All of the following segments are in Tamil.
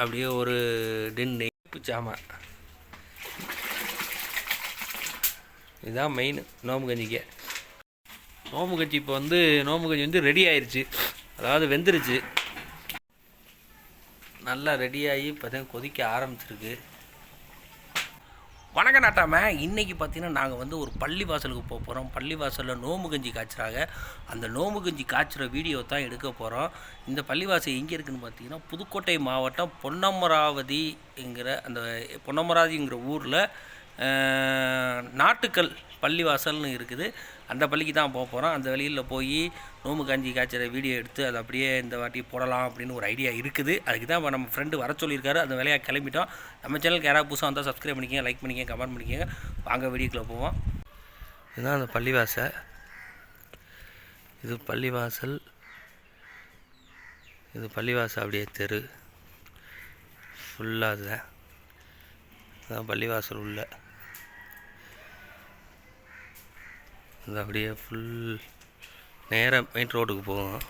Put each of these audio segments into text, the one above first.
அப்படியே ஒரு டின் நெய்ப்பு சாமான் இதுதான் மெயின் நோம்பு கஞ்சிக்கு நோம்பு கஞ்சி இப்போ வந்து நோம்பு கஞ்சி வந்து ரெடி ஆயிடுச்சு அதாவது வெந்துருச்சு. நல்லா ரெடியாகி பார்த்தீங்கன்னா கொதிக்க ஆரம்பிச்சிருக்கு. வணக்கம் நாட்டாம. இன்னைக்கு பார்த்தீங்கன்னா நாங்கள் வந்து ஒரு பள்ளி வாசலுக்கு போக போகிறோம் பள்ளி வாசலில் நோம்பு கஞ்சி காய்ச்சுறாங்க. அந்த நோம்பு கஞ்சி காய்ச்சுற வீடியோ தான் எடுக்க போகிறோம் இந்த பள்ளிவாசல் எங்கே இருக்குதுன்னு பார்த்தீங்கன்னா புதுக்கோட்டை மாவட்டம் பொன்னமராவதிங்கிற அந்த பொன்னமராவதிங்கிற ஊரில் நாட்டுக்கல் பள்ளிவாசல்னு இருக்குது. அந்த பள்ளிக்கு தான் போக போகிறோம் அந்த வழியில் போய் நோம்பு காஞ்சி காய்ச்சிற வீடியோ எடுத்து அதை அப்படியே இந்த வாட்டி போடலாம் அப்படின்னு ஒரு ஐடியா இருக்குது. அதுக்கு தான் நம்ம ஃப்ரெண்டு வர சொல்லியிருக்காரு. அந்த வேலையாக கிளம்பிட்டோம். நம்ம சேனலுக்கு யாராவது புதுசாக வந்தால் சப்ஸ்கிரைப் பண்ணிக்கங்க லைக் பண்ணிக்கங்க கமெண்ட் பண்ணிக்கங்க. வாங்க வீடியோக்குள்ளே போவோம். இதுதான் அந்த பள்ளிவாசல் இது பள்ளிவாசல். இது பள்ளிவாசல் அப்படியே தெரு. ஃபுல்லாக அதுதான் அதுதான் பள்ளிவாசல் உள்ள. இது அப்படியே ஃபுல் நேராக மெயின் ரோடுக்கு போகும்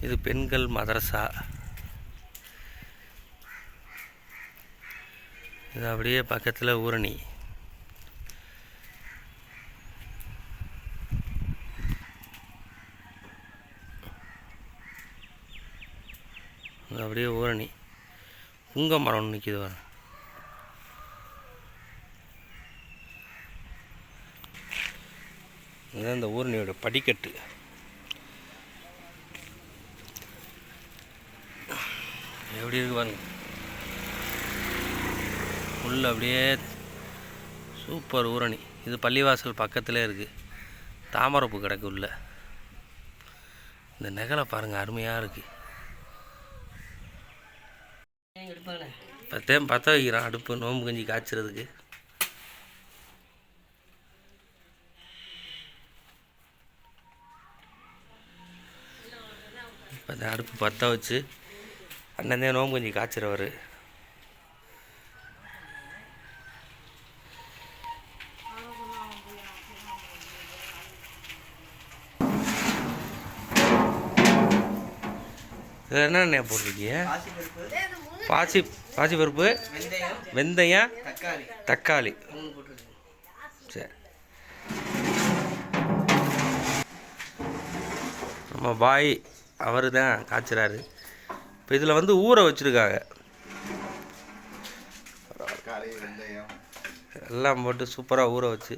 இது பெண்கள் மதரசா. இது அப்படியே பக்கத்தில் ஊரணி. அப்படியே ஊரணி. புங்க மரம் நிற்கிது வர இதுதான் இந்த ஊரணியோட படிக்கட்டு. எப்படி இருக்கு பாருங்க. உள்ள அப்படியே சூப்பர் ஊரணி. இது பள்ளிவாசல் பக்கத்திலே இருக்குது தாமரைப்பூ கிடக்கு உள்ள. இந்த நெகலை பாருங்கள் அருமையாக இருக்குது பத்தே பற்ற வைக்கிறான் அடுப்பு நோம்பு கஞ்சி காய்ச்சறதுக்கு. அந்த அடுப்பு பற்ற வச்சு அண்ணந்தே நோம்பு கொஞ்சம் காய்ச்சிறவர். இதில் என்னென்ன போட்டிருக்கீங்க? பாசி பாசி பருப்பு வெந்தயம் தக்காளி. சரி. நம்ம பாய் அவர் தான் காய்ச்சுறாரு. இப்போ இதில் வந்து ஊற வச்சுருக்காங்க. எல்லாம் போட்டு சூப்பராக ஊற வச்சு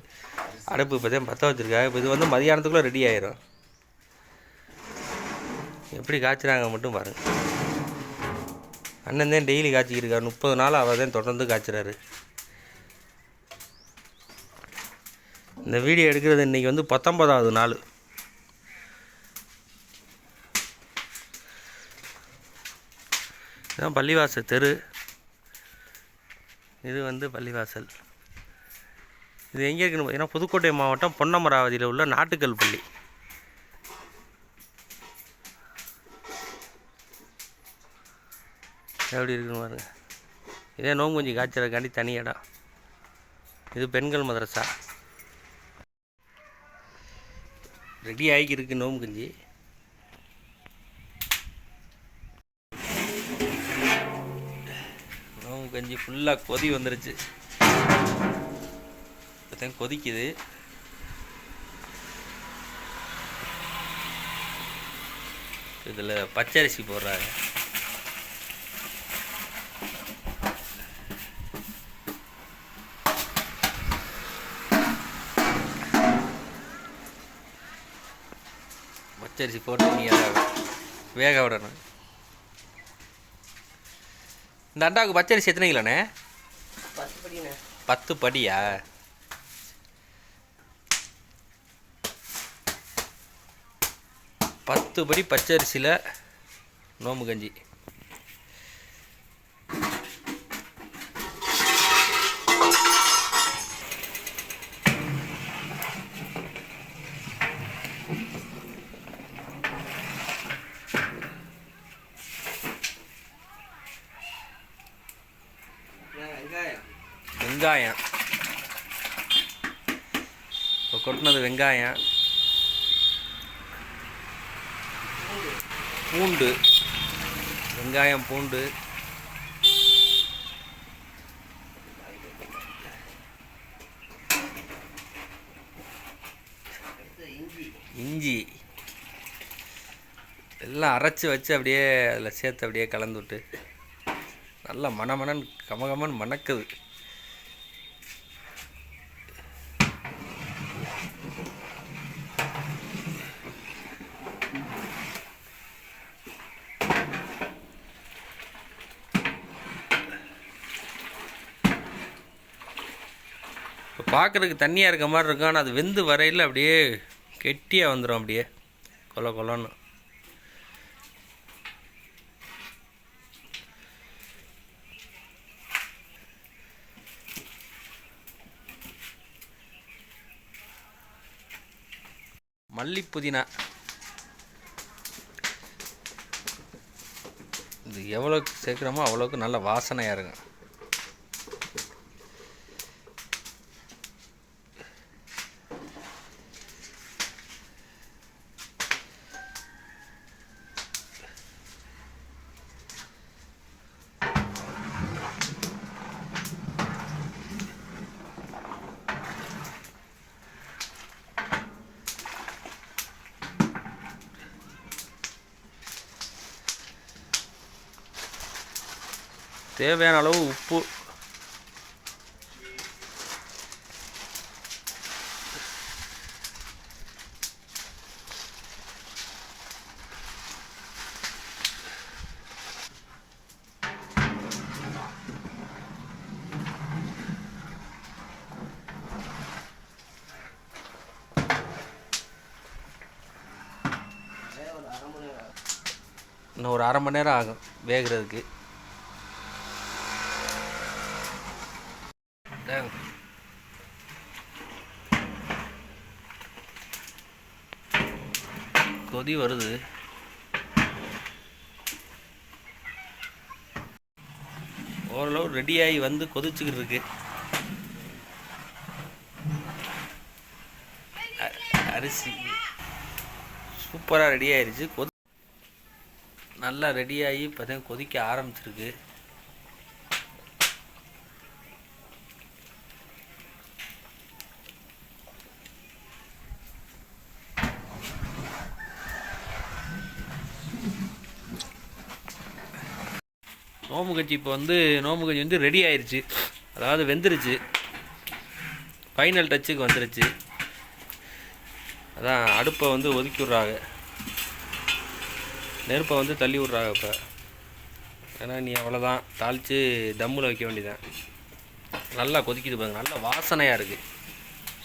அடுப்பு இப்போ தான் பற்ற வச்சுருக்காங்க. இப்போ இது வந்து மதியானத்துக்குள்ளே ரெடி ஆயிரும். எப்படி காய்ச்சுறாங்க மட்டும் பாருங்கள் அண்ணன் தான் டெய்லி காய்ச்சிக்கிருக்காரு முப்பது நாள் அவர் தான் தொடர்ந்து காய்ச்சுறாரு. இந்த வீடியோ எடுக்கிறது இன்றைக்கி வந்து பத்தொன்பதாவது நாள். இதுதான் பள்ளிவாசல் தெரு. இது வந்து பள்ளிவாசல். இது எங்கே இருக்குன்னு பார்த்தீங்கன்னா புதுக்கோட்டை மாவட்டம் பொன்னமராவதியில் உள்ள நாட்டுக்கல் பள்ளி. எப்படி இருக்குன்னு பாருங்க. இதே நோங்குஞ்சி காய்ச்சறதுக்காண்டி தனி இடம். இது பெண்கள் மதரசா ரெடி ஆகி இருக்குது நோம்பு ஃபுல்லாக கொதி வந்துருச்சு. இப்போதான் கொதிக்குது. இதில் பச்சரிசி போடுறாங்க. பச்சரிசி போட்டு நீ வேக விடணும். இந்த அண்டாவுக்கு பச்சரிசி எத்தனை கிலோண்ணே? பத்து படிண்ணே. பத்து படியா? பத்து படி பச்சரிசியில் நோம்பு கஞ்சி வெங்காயம் வெங்காயம். இப்போ கொட்டினது வெங்காயம். பூண்டு. வெங்காயம் பூண்டு. இஞ்சி. இஞ்சி எல்லாம் அரைச்சி வச்சு அப்படியே அதில் சேர்த்து அப்படியே கலந்து விட்டு நல்லா மணமணன் கமகமன் மணக்குது. பார்க்குறதுக்கு தண்ணியாக இருக்க மாதிரி இருக்கும் ஆனால் அது வெந்து வரையில் அப்படியே கெட்டியாக வந்துடும் அப்படியே. கொல கொலன்னு. மல்லி புதினா. இது எவ்வளோக்கு சேர்க்குறோமோ அவ்வளோக்கு நல்ல வாசனையாக இருக்கும். தேவையான அளவு உப்பு. இன்னும் ஒரு அரை மணி நேரம் ஆகும் வேகிறதுக்கு. கொதி வருது. ஓரளவு ரெடியாகி வந்து கொதிச்சுக்கிட்டு இருக்கு. அரிசி சூப்பராக ரெடி ஆயிடுச்சு கொதி நல்லா ரெடியாகி இப்போதான் கொதிக்க ஆரம்பிச்சிருக்கு. நோம்பு கஞ்சி இப்போ வந்து நோம்பு கஞ்சி வந்து ரெடி ஆயிடுச்சு அதாவது வெந்துருச்சு. ஃபைனல் டச்சுக்கு வந்துருச்சு. அதான் அடுப்பை வந்து ஒதுக்கி விட்றாங்க நெருப்பை வந்து தள்ளி விட்றாங்க இப்போ. ஏன்னா நீ அவ்வளோதான் தாளித்து தம்மில் வைக்க வேண்டியதான் நல்லா கொதிக்குது பாருங்கள் நல்லா வாசனையாக இருக்குது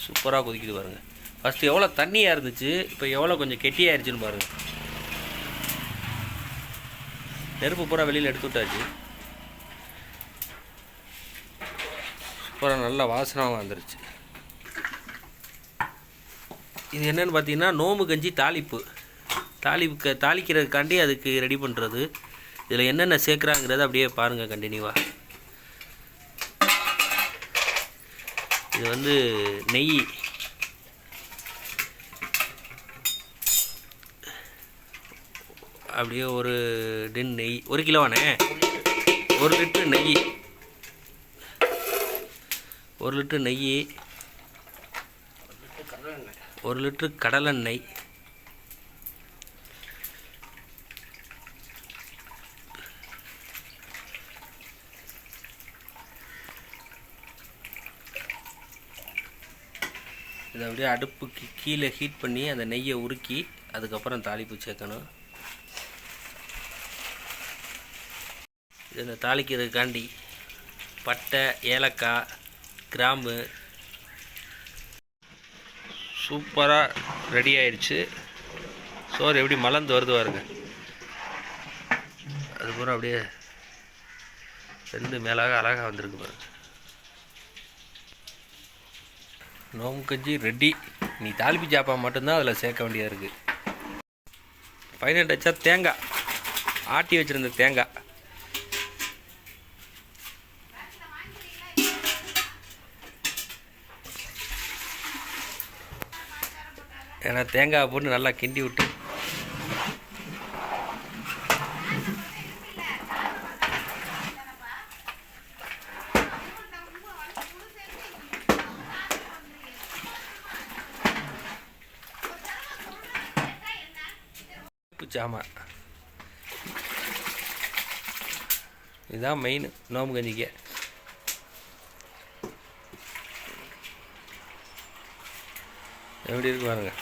சூப்பராக கொதிக்குது பாருங்க. ஃபஸ்ட்டு எவ்வளோ தண்ணியாக இருந்துச்சு இப்போ எவ்வளோ கொஞ்சம் கெட்டியாயிருச்சுன்னு பாருங்கள் நெருப்பு பூரா வெளியில் எடுத்து விட்டாச்சு. சூப்பராக நல்ல வாசனமாக வந்துருச்சு. இது என்னென்னு பார்த்தீங்கன்னா நோம்பு கஞ்சி தாளிப்பு. தாளிப்புக்கு தாளிக்கிறதுக்காண்டி அதுக்கு ரெடி பண்ணுறது இதில் என்னென்ன சேர்க்குறாங்கிறத அப்படியே பாருங்கள் கண்டினியூவாக இது வந்து நெய். அப்படியே ஒரு டின் நெய் ஒரு கிலோவானே ஒரு லிட்டரு நெய். ஒரு லிட்டரு நெய். ஒரு லிட்டரு கடலெண்ணெய் இதை அப்படியே அடுப்புக்கு கீழே ஹீட் பண்ணி அந்த நெய்யை உருக்கி அதுக்கப்புறம் தாளிப்பு சேர்க்கணும். இது இந்த தாளிக்கிறதுக்காண்டி பட்டை ஏலக்காய் கிராம்பு. சூப்பராக ரெடி ஆயிடுச்சு. சோறு எப்படி மலர்ந்து வருது பாருங்க. அதுக்கப்புறம் அப்படியே ரெண்டு மேலாக அழகாக வந்திருக்கு பாருங்க. நோம்பு கஞ்சி ரெடி நீ தாளிப்பி சாப்பா மட்டும்தான் அதில் சேர்க்க வேண்டியதாக இருக்குது ஃபைனல் டச்சா தேங்காய். ஆட்டி வச்சுருந்த தேங்காய். ஏன்னா தேங்காய் போட்டு நல்லா கிண்டி விட்டு. ஜாமான் இதுதான் மெயின் நோம்பு கஞ்சிக்க. எப்படி இருக்கு பாருங்கள்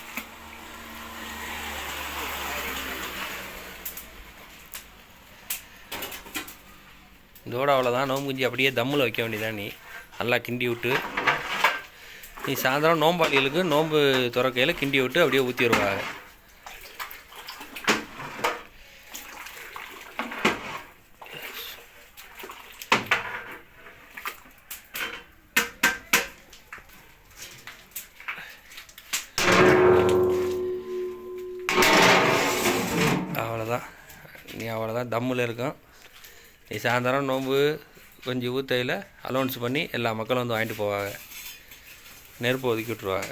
இதோட அவ்வளோதான் நோம்பு கஞ்சி அப்படியே தம்மில் வைக்க வேண்டியதான் நீ? நல்லா கிண்டி விட்டு. நீ சாயந்தரம் நோம்பாளிகளுக்கு நோம்பு துறக்கையில் கிண்டி விட்டு அப்படியே ஊற்றி வருவாங்க. அவ்வளோதான் நீ அவ்வளோதான் தம்மில் இருக்கும் சாயந்தரம் நோம்பு கொஞ்சம் ஊற்றையில் அலௌன்ஸ் பண்ணி எல்லா மக்களும் வந்து வாங்கிட்டு போவாங்க. நெருப்பு ஒதுக்கி விட்ருவாங்க